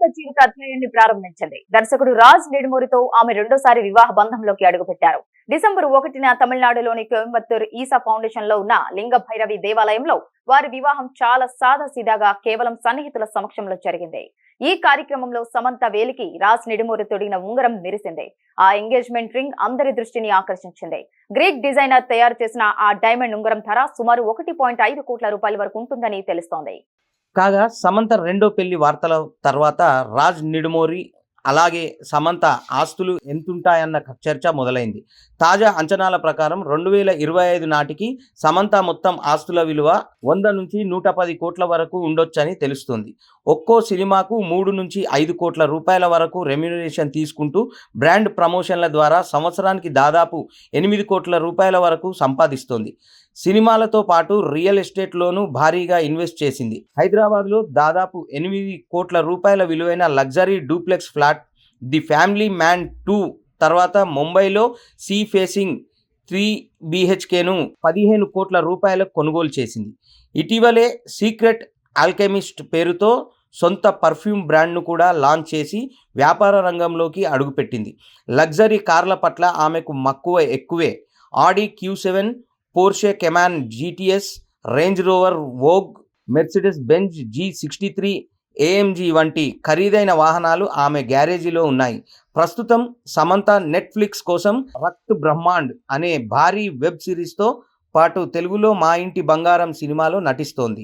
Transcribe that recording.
కొత్త జీవిత అధ్యాయాన్ని ప్రారంభించింది దర్శకుడు రాజ్ నిడుమూరితో ఆమె రెండోసారి వివాహ బంధంలోకి అడుగుపెట్టారు. డిసెంబర్ ఒకటిన తమిళనాడులోని కోయంబత్తూర్ ఈసా ఫౌండేషన్లో ఉన్న లింగ భైరవి దేవాలయంలో వారి వివాహం చాలా సాదాసీదాగా కేవలం సన్నిహితుల సమక్షంలో జరిగింది. ఈ కార్యక్రమంలో సమంత వేలికి రాజ్ నిడుమూరి తొడిగిన ఉంగరం మెరిసింది. ఆ ఎంగేజ్మెంట్ రింగ్ అందరి దృష్టిని ఆకర్షించింది. గ్రీక్ డిజైనర్ తయారు చేసిన ఆ డైమండ్ ఉంగరం ధర సుమారు ఒకటి పాయింట్ ఐదు కోట్ల రూపాయల వరకు ఉంటుందని తెలుస్తోంది. కాగా సమంత రెండో పెళ్ళి వార్తల తర్వాత రాజ్ నిడుమోరి అలాగే సమంత ఆస్తులు ఎంతుంటాయన్న చర్చ మొదలైంది. తాజా అంచనాల ప్రకారం రెండు వేల ఇరవై ఐదు నాటికి సమంత మొత్తం ఆస్తుల విలువ వంద నుంచి నూట పది కోట్ల వరకు ఉండొచ్చని తెలుస్తుంది. ఒక్కో సినిమాకు మూడు నుంచి ఐదు కోట్ల రూపాయల వరకు రెమ్యునరేషన్ తీసుకుంటూ బ్రాండ్ ప్రమోషన్ల ద్వారా సంవత్సరానికి దాదాపు ఎనిమిది కోట్ల రూపాయల వరకు సంపాదిస్తోంది. సినిమాలతో పాటు రియల్ ఎస్టేట్లోనూ భారీగా ఇన్వెస్ట్ చేసింది. హైదరాబాద్లో దాదాపు ఎనిమిది కోట్ల రూపాయల విలువైన luxury duplex flat the family man two తర్వాత ముంబైలో సీ ఫేసింగ్ త్రీ బీహెచ్కేను పదిహేను కోట్ల రూపాయలకు కొనుగోలు చేసింది. ఇటీవలే సీక్రెట్ ఆల్కెమిస్ట్ పేరుతో సొంత పర్ఫ్యూమ్ బ్రాండ్ను కూడా లాంచ్ చేసి వ్యాపార రంగంలోకి అడుగుపెట్టింది. లగ్జరీ కార్ల పట్ల ఆమెకు మక్కువ ఎక్కువే. Audi Q seven Porsche Cayman GTS Range Rover Vogue Mercedes Benz G sixty three AMG వంటి ఖరీదైన వాహనాలు ఆమె గ్యారేజీలో ఉన్నాయి. ప్రస్తుతం సమంత నెట్ఫ్లిక్స్ కోసం రక్త్ బ్రహ్మాండ్ అనే భారీ వెబ్ సిరీస్తో పాటు తెలుగులో మా ఇంటి బంగారం సినిమాలో నటిస్తోంది.